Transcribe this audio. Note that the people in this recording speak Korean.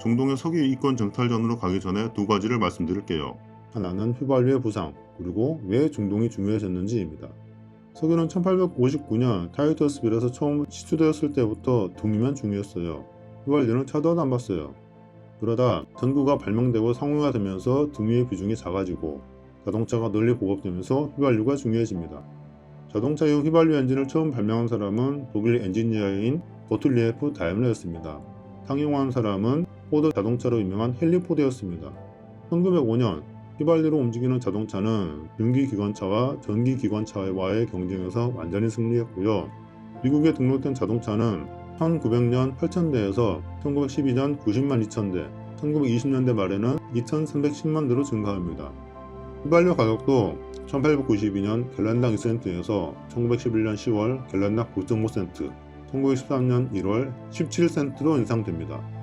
중동의 석유 이권 정탈전으로 가기 전에 두 가지를 말씀드릴게요. 하나는 휘발유의 부상, 그리고 왜 중동이 중요해졌는지입니다. 석유는 1859년 타이터스빌에서 처음 시추되었을 때부터 둠이면 중요했어요. 휘발유는 차도도 안 봤어요. 그러다 전구가 발명되고 상용화 되면서 등유의 비중이 작아지고 자동차가 널리 보급되면서 휘발유가 중요해집니다. 자동차용 휘발유 엔진을 처음 발명한 사람은 독일 엔지니어인 고틀리에프 다임러였습니다. 상용화한 사람은 포드 자동차로 유명한 헨리 포드였습니다. 1905년 휘발유로 움직이는 자동차는 등기 기관차와 전기 기관차와의 경쟁에서 완전히 승리했고요. 미국에 등록된 자동차는 1900년 8,000대에서 1912년 90만 2,000대, 1920년대 말에는 2,310만 대로 증가합니다. 휘발유 가격도 1892년 갤런당 2센트에서 1911년 10월 갤런당 9.5센트, 1913년 1월 17센트로 인상됩니다.